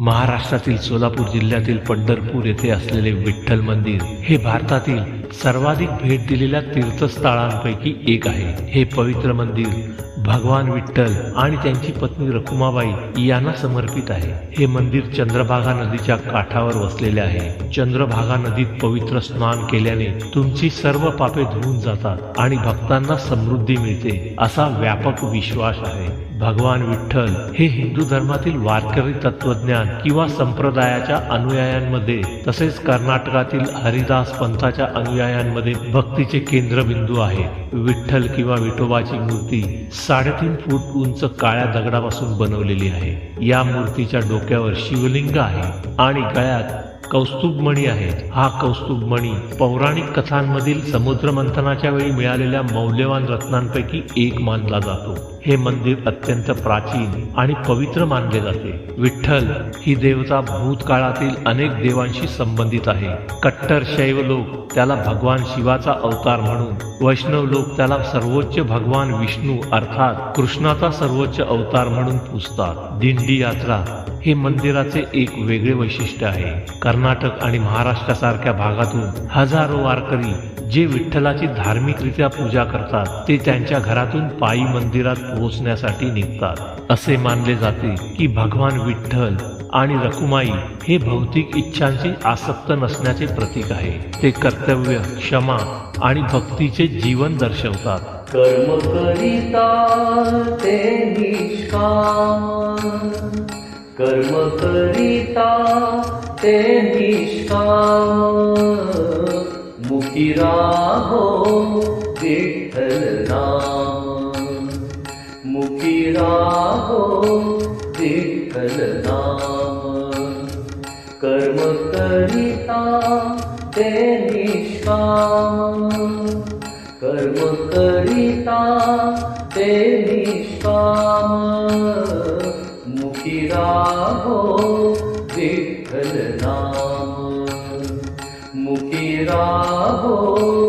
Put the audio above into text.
महाराष्ट्रातील सोलापूर जिल्ह्यातील पंढरपूर येथे असलेले विठ्ठल मंदिर हे भारतातील सर्वाधिक भेट दिलेल्या तीर्थस्थळांपैकी एक आहे. हे पवित्र मंदिर भगवान विठ्ठल आणि त्यांची पत्नी रखुमाबाई यांना समर्पित आहे. हे मंदिर चंद्रभागा नदीच्या काठावर वसलेले आहे. चंद्रभागा नदीत पवित्र स्नान केल्याने तुमची सर्व पापे धुवून जातात आणि भक्तांना समृद्धी मिळते असा व्यापक विश्वास आहे. भगवान विठ्ठल हे हिंदू धर्मातील वारकरी तत्वज्ञान किंवा संप्रदायाच्या अनुयायांमध्ये तसेच कर्नाटकातील हरिदास पंथाच्या अनुयायांमध्ये भक्तीचे केंद्रबिंदू आहे. विठ्ठल किंवा विठोबाची मूर्ती साडेतीन फूट उंच काळ्या दगडापासून बनवलेली आहे. या मूर्तीच्या डोक्यावर शिवलिंग आहे आणि गळ्यात कौस्तुभमणी आहे. हा कौस्तुभमणी पौराणिक कथांमधील समुद्र मंथनाच्या वेळी मिळालेल्या मौल्यवान रत्नांपैकी एक मानला जातो. हे मंदिर अत्यंत प्राचीन आणि पवित्र मानले जाते. विठ्ठल ही देवता भूतकाळातील अनेक देवांशी संबंधित आहे. कट्टर शैव लोक त्याला भगवान शिवाचा अवतार म्हणून वैष्णव लोक त्याला सर्वोच्च भगवान विष्णू अर्थात कृष्णाचा सर्वोच्च अवतार म्हणून पूजतात. दिंडी यात्रा हे मंदिराचे एक वेगळे वैशिष्ट्य आहे. कर्नाटक आणि महाराष्ट्रासारख्या भागातून हजारो वारकरी जे विठ्ठलाची धार्मिकरित्या पूजा करतात ते त्यांच्या घरातून पायी मंदिरात पोहोचण्यासाठी निघतात. असे मानले जाते की भगवान विठ्ठल आणि रकुमाई हे भौतिक इच्छांची आसक्त नसण्याचे प्रतीक आहे. ते कर्तव्य क्षमा आणि भक्तीचे जीवन दर्शवतात. कर्म करिता ते निष्काम. कर्म करिता ते निष्काम. मुखी हो विठ्ठल नाम. नाम। कर्म करिता ते निष्काम कर्म करिता ते निष्काम मुखी नाम। मुखी नाम